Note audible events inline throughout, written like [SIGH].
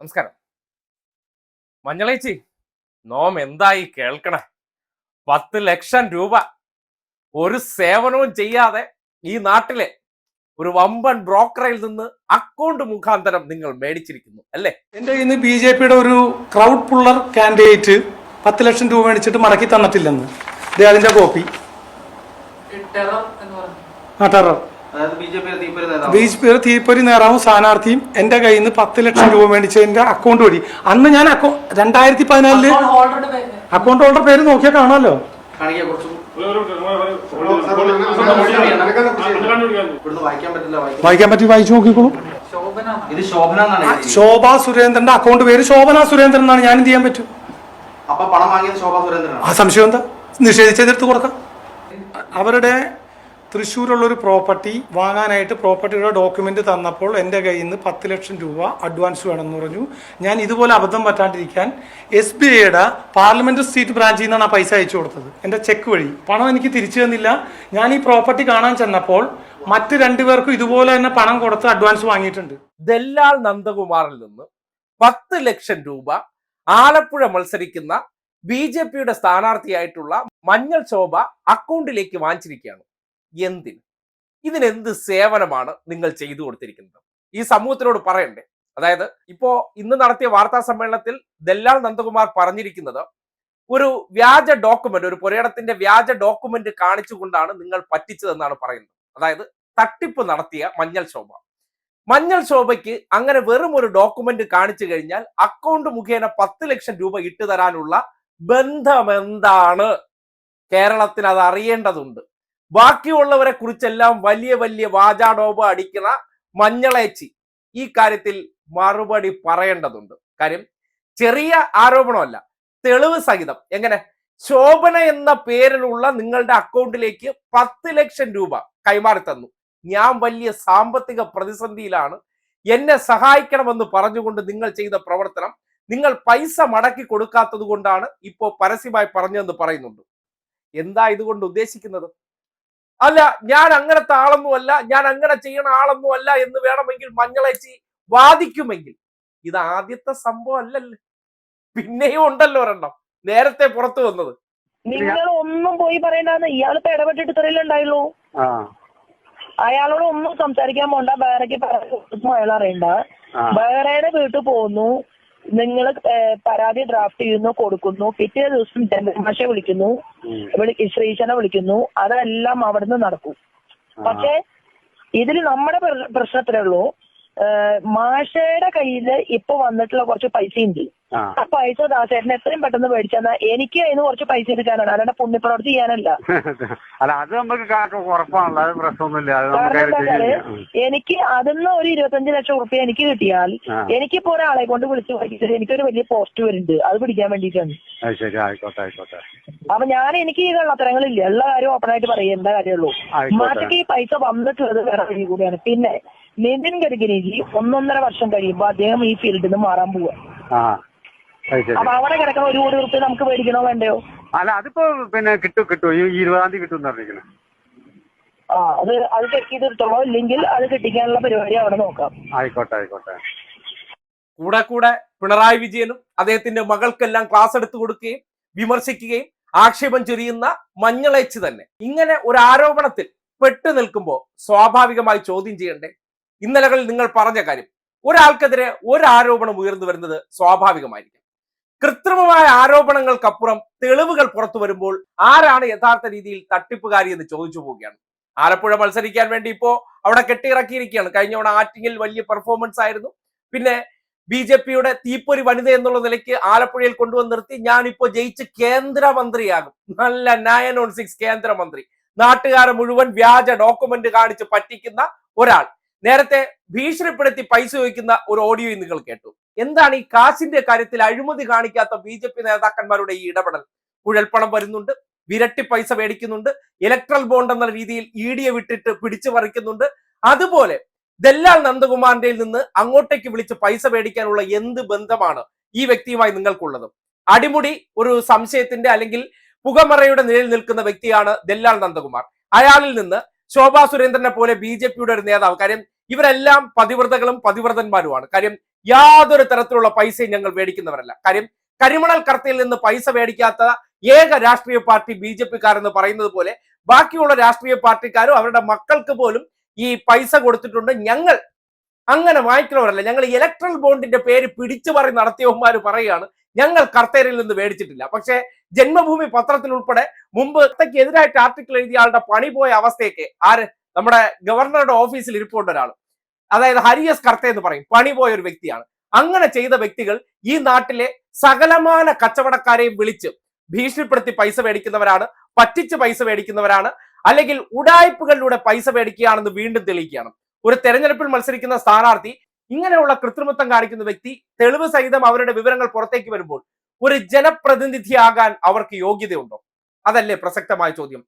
നമസ്കാരം. മഞ്ഞളേച്ചി നോം എന്തായി കേൾക്കണേ? പത്ത് ലക്ഷം രൂപ ഒരു സേവനവും ചെയ്യാതെ ഈ നാട്ടിലെ ഒരു വമ്പൻ ബ്രോക്കറിൽ നിന്ന് അക്കൗണ്ട് മുഖാന്തരം നിങ്ങൾ മേടിച്ചിരിക്കുന്നു അല്ലേ? എന്റെ ഇന്ന് നിന്ന് ബി ജെ പിയുടെ ഒരു ക്രൗഡ് പുള്ളർ കാൻഡിഡേറ്റ് പത്ത് ലക്ഷം രൂപ മേടിച്ചിട്ട് മടക്കി തന്നിട്ടില്ലെന്ന്. ദേ അതിന്റെ കോപ്പി. ടെറർ എന്ന് പറഞ്ഞു. ആ ടെറർ. ബി ജെ പി തീപ്പൊരി നേതാവും സ്ഥാനാർത്ഥിയും എന്റെ കയ്യിൽ നിന്ന് പത്ത് ലക്ഷം രൂപ മേടിച്ചതിന്റെ അക്കൗണ്ട് വഴി. അന്ന് ഞാൻ അക്കൗണ്ട് രണ്ടായിരത്തി പതിനാലിൽ അക്കൗണ്ട് ഹോൾഡർ പേര്. നോക്കിയാൽ കാണാമല്ലോ. ഇവിടുന്ന് വായിക്കാൻ പറ്റില്ല വായിക്കാൻ വായിക്കാൻ പറ്റി വായിച്ചു നോക്കിക്കോളൂ. ശോഭ സുരേന്ദ്രന്റെ അക്കൗണ്ട് പേര് ശോഭന സുരേന്ദ്രൻ എന്നാണ്. ഞാൻ എന്ത് ചെയ്യാൻ പറ്റും? അപ്പൊ പണം വാങ്ങിയത് ശോഭ സുരേന്ദ്രനാണ്. ആ സംശയം എന്താ? നിഷേധിച്ചെടുത്ത് കൊടുക്കാം. അവരുടെ തൃശ്ശൂരുള്ള ഒരു പ്രോപ്പർട്ടി വാങ്ങാനായിട്ട് പ്രോപ്പർട്ടിയുടെ ഡോക്യുമെന്റ് തന്നപ്പോൾ എന്റെ കയ്യിൽ നിന്ന് പത്ത് ലക്ഷം രൂപ അഡ്വാൻസ് വേണമെന്ന് പറഞ്ഞു. ഞാൻ ഇതുപോലെ അബദ്ധം പറ്റാണ്ടിരിക്കാൻ എസ് ബി ഐയുടെ പാർലമെന്റ് സീറ്റ് ബ്രാഞ്ചിൽ നിന്നാണ് ആ പൈസ അയച്ചു കൊടുത്തത്. എന്റെ ചെക്ക് വഴി. പണം എനിക്ക് തിരിച്ചു തന്നില്ല. ഞാൻ ഈ പ്രോപ്പർട്ടി കാണാൻ ചെന്നപ്പോൾ മറ്റ് രണ്ടുപേർക്കും ഇതുപോലെ തന്നെ പണം കൊടുത്ത് അഡ്വാൻസ് വാങ്ങിയിട്ടുണ്ട്. ദല്ലാൽ നന്ദകുമാറിൽ നിന്ന് പത്ത് ലക്ഷം രൂപ ആലപ്പുഴ മത്സരിക്കുന്ന ബി ജെ പിയുടെ സ്ഥാനാർത്ഥിയായിട്ടുള്ള മഞ്ഞൾ ശോഭ അക്കൗണ്ടിലേക്ക് വാങ്ങിച്ചിരിക്കുകയാണ്. എന്തിന്? ഇതിനെന്ത് സേവനമാണ് നിങ്ങൾ ചെയ്തു കൊടുത്തിരിക്കുന്നത്? ഈ സമൂഹത്തിനോട് പറയണ്ടേ? അതായത് ഇപ്പോ ഇന്ന് നടത്തിയ വാർത്താ സമ്മേളനത്തിൽ ദല്ലാൽ നന്ദകുമാർ പറഞ്ഞിരിക്കുന്നത് ഒരു വ്യാജ ഡോക്യുമെന്റ് ഒരു പുരയിടത്തിന്റെ വ്യാജ ഡോക്യുമെന്റ് കാണിച്ചുകൊണ്ടാണ് നിങ്ങൾ പറ്റിച്ചതെന്നാണ് പറയുന്നത്. അതായത് തട്ടിപ്പ് നടത്തിയ മഞ്ഞൾ ശോഭ. മഞ്ഞൾ ശോഭയ്ക്ക് അങ്ങനെ വെറും ഒരു ഡോക്യുമെന്റ് കാണിച്ചു കഴിഞ്ഞാൽ അക്കൗണ്ട് മുഖേന പത്ത് ലക്ഷം രൂപ ഇട്ടു തരാനുള്ള ബന്ധമെന്താണ് കേരളത്തിന് അത് അറിയേണ്ടതുണ്ട്. ബാക്കിയുള്ളവരെ കുറിച്ചെല്ലാം വലിയ വലിയ വാചാടോപ അടിക്കുന്ന മഞ്ഞളേച്ചി ഈ കാര്യത്തിൽ മറുപടി പറയേണ്ടതുണ്ട്. കാര്യം ചെറിയ ആരോപണമല്ല തെളിവ് സഹിതം. എങ്ങനെ? ശോഭന എന്ന പേരിലുള്ള നിങ്ങളുടെ അക്കൗണ്ടിലേക്ക് പത്ത് ലക്ഷം രൂപ കൈമാറി തന്നു. ഞാൻ വലിയ സാമ്പത്തിക പ്രതിസന്ധിയിലാണ്. എന്നെ സഹായിക്കണമെന്ന് പറഞ്ഞുകൊണ്ട് നിങ്ങൾ ചെയ്ത പ്രവർത്തനം നിങ്ങൾ പൈസ മടക്കി കൊടുക്കാത്തത് കൊണ്ടാണ് ഇപ്പോ പരസ്യമായി പറഞ്ഞതെന്ന് പറയുന്നുണ്ട്. എന്താ ഇതുകൊണ്ട് ഉദ്ദേശിക്കുന്നത്? അല്ല ഞാൻ അങ്ങനത്തെ ആളൊന്നും അല്ല ഞാൻ അങ്ങനെ ചെയ്യണ ആളൊന്നും അല്ല എന്ന് വേണമെങ്കിൽ മഞ്ഞളേച്ചി വാദിക്കുമെങ്കിൽ ഇത് ആദ്യത്തെ സംഭവം അല്ലല്ലോ. പിന്നെയും ഉണ്ടല്ലോ ഒരെണ്ണം നേരത്തെ പുറത്തു വന്നത്. നിങ്ങൾ ഒന്നും പോയി പറയണ്ടെന്ന് ഇയാളിപ്പോ ഇടപെട്ടിട്ട് ഇത്രയല്ലേ ഉണ്ടായുള്ളൂ? അയാളോട് ഒന്നും സംസാരിക്കാൻ പോണ്ട വേറെക്ക് പറഞ്ഞു അയാൾ അറിയണ്ട വേറെ വീട്ടിൽ പോകുന്നു നിങ്ങൾ പരാതി ഡ്രാഫ്റ്റ് ചെയ്യുന്നു കൊടുക്കുന്നു. പിറ്റേ ദിവസം ജനമാശെ വിളിക്കുന്നു. വിളി ശ്രീശനെ വിളിക്കുന്നു. അതെല്ലാം അവിടുന്ന് നടക്കും. പക്ഷെ ഇതിൽ നമ്മുടെ പ്ര- മാഷയുടെ കയ്യിൽ ഇപ്പൊ വന്നിട്ടുള്ള കുറച്ച് പൈസ ഉണ്ട് ആ പൈസ ദാസേട്ടനെ എത്രയും പെട്ടെന്ന് മേടിച്ചാൽ എനിക്ക് അതിന് കുറച്ച് പൈസ എടുക്കാനാണ്. അല്ലാണ്ട് പുണ്യപ്രവർത്തി ചെയ്യാനല്ല. [LAUGHS] അല്ല അത് നമുക്ക് ഉറപ്പാണല്ലോ. അത് പ്രശ്നമൊന്നുമില്ല. എനിക്ക് അതിന്ന് ഒരു ഇരുപത്തഞ്ച് ലക്ഷം റുപ്യ എനിക്ക് കിട്ടിയാൽ എനിക്ക് എനിക്കിപ്പോ ഒരാളെ കൊണ്ട് വിളിച്ച് പഠിച്ചിട്ട് എനിക്കൊരു വലിയ പോസ്റ്റ് വരുന്നുണ്ട്. അത് പിടിക്കാൻ വേണ്ടിയിട്ടാണ്. അത് ശരി. ആയിക്കോട്ടെ ആയിക്കോട്ടെ. അപ്പൊ ഞാൻ എനിക്ക് ഈ കള്ളത്തരങ്ങളില്ല. എല്ലാ കാര്യവും ഓപ്പൺ ആയിട്ട് പറയും എന്താ കാര്യമുള്ളൂ. മാറ്റക്ക് ഈ പൈസ വന്നിട്ടുള്ളത് വേറെ വഴി കൂടിയാണ്. പിന്നെ നിതിൻ ഗഡ്കരിജി ഒന്നൊന്നര വർഷം കഴിയുമ്പോ അദ്ദേഹം ഈ ഫീൽഡിൽ നിന്ന് മാറാൻ പോവുക അപ്പൊ അവിടെ കിടക്കുന്ന ഒരു കോടി റുപ്യ നമുക്ക് മേടിക്കണോ വേണ്ടയോ? അല്ല അതിപ്പോ പിന്നെ കിട്ടും കിട്ടും. ഈ ഇരുപതാം തീയതി കിട്ടും ആ അത് അത് ചെക്ക് ചെയ്തിട്ടുള്ളോ? ഇല്ലെങ്കിൽ അത് കിട്ടിക്കാനുള്ള പരിപാടി അവിടെ നോക്കാം. ആയിക്കോട്ടെ ആയിക്കോട്ടെ. കൂടെ കൂടെ പിണറായി വിജയനും അദ്ദേഹത്തിന്റെ മകൾക്കെല്ലാം ക്ലാസ് എടുത്തു കൊടുക്കുകയും വിമർശിക്കുകയും ആക്ഷേപം ചൊരിയുന്ന മഞ്ഞളേച്ച് തന്നെ. ഇങ്ങനെ ഒരു ആരോപണത്തിൽ പെട്ടു നിൽക്കുമ്പോൾ സ്വാഭാവികമായി ചോദ്യം ചെയ്യണ്ടേ? ഇന്നലകളിൽ നിങ്ങൾ പറഞ്ഞ കാര്യം ഒരാൾക്കെതിരെ ഒരു ആരോപണം ഉയർന്നു വരുന്നത് സ്വാഭാവികമായിരിക്കും. കൃത്രിമമായ ആരോപണങ്ങൾക്കപ്പുറം തെളിവുകൾ പുറത്തു വരുമ്പോൾ ആരാണ് യഥാർത്ഥ രീതിയിൽ തട്ടിപ്പുകാരി എന്ന് ചോദിച്ചു പോവുകയാണ്. ആലപ്പുഴ മത്സരിക്കാൻ വേണ്ടി ഇപ്പോ അവിടെ കെട്ടിയിറക്കിയിരിക്കുകയാണ്. കഴിഞ്ഞ തവണ ആറ്റിങ്ങിൽ വലിയ പെർഫോമൻസ് ആയിരുന്നു. പിന്നെ ബി ജെ പിയുടെ തീപ്പൊരി വനിത എന്നുള്ള നിലയ്ക്ക് ആലപ്പുഴയിൽ കൊണ്ടുവന്ന് നിർത്തി. ഞാനിപ്പോ ജയിച്ച് കേന്ദ്രമന്ത്രിയാകും. നല്ല നയൻ ഓൺ സിക്സ് കേന്ദ്രമന്ത്രി. നാട്ടുകാരെ മുഴുവൻ വ്യാജ ഡോക്യുമെന്റ് കാണിച്ച് പറ്റിക്കുന്ന ഒരാൾ. നേരത്തെ ഭീഷണിപ്പെടുത്തി പൈസ ചോദിക്കുന്ന ഒരു ഓഡിയോ നിങ്ങൾ കേട്ടു. എന്താണ് ഈ കാശിന്റെ കാര്യത്തിൽ അഴിമതി കാണിക്കാത്ത ബി ജെ പി നേതാക്കന്മാരുടെ ഈ ഇടപെടൽ? കുഴൽപ്പണം വരുന്നുണ്ട് വിരട്ടി പൈസ മേടിക്കുന്നുണ്ട് ഇലക്ട്രൽ ബോണ്ട് എന്ന രീതിയിൽ ഇ ഡിയെ വിട്ടിട്ട് പിടിച്ചു പറിക്കുന്നുണ്ട്. അതുപോലെ ദല്ലാൽ നന്ദകുമാറിന്റെ നിന്ന് അങ്ങോട്ടേക്ക് വിളിച്ച് പൈസ മേടിക്കാനുള്ള എന്ത് ബന്ധമാണ് ഈ വ്യക്തിയുമായി നിങ്ങൾക്കുള്ളത്? അടിമുടി ഒരു സംശയത്തിന്റെ അല്ലെങ്കിൽ പുകമറയുടെ നിലയിൽ നിൽക്കുന്ന വ്യക്തിയാണ് ദല്ലാൽ നന്ദകുമാർ. അയാളിൽ നിന്ന് ശോഭാ സുരേന്ദ്രനെ പോലെ ബി ജെ പിയുടെ ഒരു നേതാവ്. കാര്യം ഇവരെല്ലാം പതിവ്രതകളും പതിവ്രതന്മാരുമാണ്. കാര്യം യാതൊരു തരത്തിലുള്ള പൈസയും ഞങ്ങൾ മേടിക്കുന്നവരല്ല. കാര്യം കരിമണൽ കർത്തയിൽ നിന്ന് പൈസ മേടിക്കാത്ത ഏക രാഷ്ട്രീയ പാർട്ടി ബി ജെ പിക്കാരെന്ന് പറയുന്നത് പോലെ ബാക്കിയുള്ള രാഷ്ട്രീയ പാർട്ടിക്കാരും അവരുടെ മക്കൾക്ക് പോലും ഈ പൈസ കൊടുത്തിട്ടുണ്ട്. ഞങ്ങൾ അങ്ങനെ വാങ്ങിക്കുന്നവരല്ല. ഞങ്ങൾ ഇലക്ട്രൽ ബോണ്ടിന്റെ പേര് പിടിച്ചു പറി നടത്തിയവന്മാർ പറയുകയാണ്. ഞങ്ങൾ കർത്തേരിൽ നിന്ന് മേടിച്ചിട്ടില്ല. പക്ഷേ ജന്മഭൂമി പത്രത്തിൽ ഉൾപ്പെടെ മുമ്പ് എതിരായിട്ട് ആർട്ടിക്കിൾ എഴുതിയ ആളുടെ പണി പോയ അവസ്ഥയൊക്കെ ആര്? നമ്മുടെ ഗവർണറുടെ ഓഫീസിൽ ഇരിപ്പുണ്ട് ഒരാൾ അതായത് ഹരിയസ് കർത്ത എന്ന് പറയും. പണി പോയ ഒരു വ്യക്തിയാണ്. അങ്ങനെ ചെയ്ത വ്യക്തികൾ ഈ നാട്ടിലെ സകലമാന കച്ചവടക്കാരെയും വിളിച്ച് ഭീഷണിപ്പെടുത്തി പൈസ മേടിക്കുന്നവരാണ് പറ്റിച്ച് പൈസ മേടിക്കുന്നവരാണ് അല്ലെങ്കിൽ ഉടായ്പകളിലൂടെ പൈസ മേടിക്കുകയാണെന്ന് വീണ്ടും തെളിയിക്കുകയാണ്. ഒരു തെരഞ്ഞെടുപ്പിൽ മത്സരിക്കുന്ന സ്ഥാനാർത്ഥി ഇങ്ങനെയുള്ള കൃത്രിമത്വം കാണിക്കുന്ന വ്യക്തി തെളിവ് സഹിതം അവരുടെ വിവരങ്ങൾ പുറത്തേക്ക് വരുമ്പോൾ ഒരു ജനപ്രതിനിധിയാകാൻ അവർക്ക് യോഗ്യതയുണ്ടോ? അതല്ലേ പ്രസക്തമായ ചോദ്യം.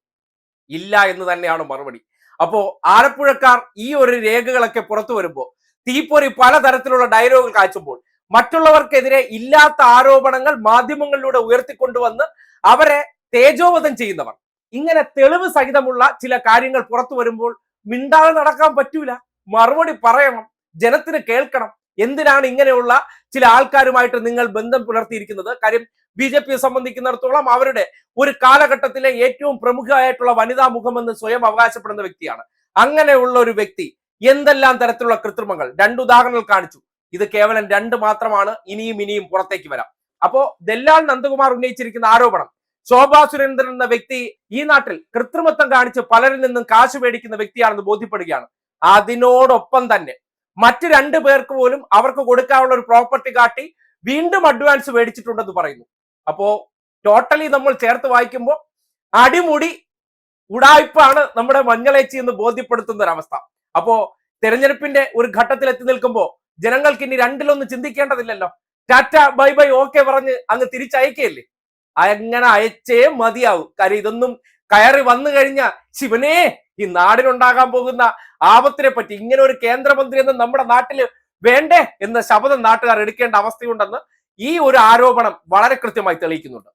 ഇല്ല എന്ന് തന്നെയാണ് മറുപടി. അപ്പോ ആലപ്പുഴക്കാർ ഈ ഒരു രേഖകളൊക്കെ പുറത്തു വരുമ്പോൾ തീപ്പൊരി പലതരത്തിലുള്ള ഡയലോഗ് കാച്ചുമ്പോൾ മറ്റുള്ളവർക്കെതിരെ ഇല്ലാത്ത ആരോപണങ്ങൾ മാധ്യമങ്ങളിലൂടെ ഉയർത്തിക്കൊണ്ടുവന്ന് അവരെ തേജോവധം ചെയ്യുന്നവർ. ഇങ്ങനെ തെളിവ് സഹിതമുള്ള ചില കാര്യങ്ങൾ പുറത്തു വരുമ്പോൾ മിണ്ടാതെ നടക്കാൻ പറ്റൂല. മറുപടി പറയണം. ജനത്തിന് കേൾക്കണം. എന്തിനാണ് ഇങ്ങനെയുള്ള ചില ആൾക്കാരുമായിട്ട് നിങ്ങൾ ബന്ധം പുലർത്തിയിരിക്കുന്നത്? കാര്യം ബി ജെ പിയെ സംബന്ധിക്കുന്നിടത്തോളം അവരുടെ ഒരു കാലഘട്ടത്തിലെ ഏറ്റവും പ്രമുഖമായിട്ടുള്ള വനിതാ മുഖമെന്ന് സ്വയം അവകാശപ്പെടുന്ന വ്യക്തിയാണ്. അങ്ങനെയുള്ള ഒരു വ്യക്തി എന്തെല്ലാം തരത്തിലുള്ള കൃത്രിമങ്ങൾ? രണ്ട് ഉദാഹരണങ്ങൾ കാണിച്ചു. ഇത് കേവലം രണ്ട് മാത്രമാണ്. ഇനിയും ഇനിയും പുറത്തേക്ക് വരാം. അപ്പോ ദല്ലാൽ നന്ദകുമാർ ഉന്നയിച്ചിരിക്കുന്ന ആരോപണം ശോഭാ സുരേന്ദ്രൻ എന്ന വ്യക്തി ഈ നാട്ടിൽ കൃത്രിമത്വം കാണിച്ച് പലരിൽ നിന്നും കാശ് മേടിക്കുന്ന വ്യക്തിയാണെന്ന് ബോധ്യപ്പെടുകയാണ്. അതിനോടൊപ്പം തന്നെ മറ്റു രണ്ടു പേർക്ക് പോലും അവർക്ക് കൊടുക്കാനുള്ള ഒരു പ്രോപ്പർട്ടി കാട്ടി വീണ്ടും അഡ്വാൻസ് മേടിച്ചിട്ടുണ്ടെന്ന് പറയുന്നു. അപ്പോ ടോട്ടലി നമ്മൾ ചേർത്ത് വായിക്കുമ്പോൾ അടിമുടി ഉടായ്പാണ് നമ്മുടെ മഞ്ഞളേച്ചി എന്ന് ബോധ്യപ്പെടുത്തുന്ന ഒരവസ്ഥ അപ്പോ തെരഞ്ഞെടുപ്പിന്റെ ഒരു ഘട്ടത്തിൽ എത്തി നിൽക്കുമ്പോൾ ജനങ്ങൾക്ക് ഇനി രണ്ടിലൊന്നും ചിന്തിക്കേണ്ടതില്ലല്ലോ. ടാറ്റ ബൈ ബൈ ഓക്കെ പറഞ്ഞ് അങ്ങ് തിരിച്ചയക്കല്ലേ അങ്ങനെ അയച്ചേ മതിയാവും. കാര്യം ഇതൊന്നും കയറി വന്നു കഴിഞ്ഞ ശിവനെ ഈ നാടിനുണ്ടാകാൻ പോകുന്ന ആപത്തിനെ പറ്റി ഇങ്ങനെ ഒരു കേന്ദ്രമന്ത്രി എന്ന് നമ്മുടെ നാട്ടിൽ വേണ്ടേ എന്ന ശബ്ദം നാട്ടുകാർ എടുക്കേണ്ട അവസ്ഥയുണ്ടെന്ന് ഈ ഒരു ആരോപണം വളരെ കൃത്യമായി തെളിയിക്കുന്നുണ്ട്.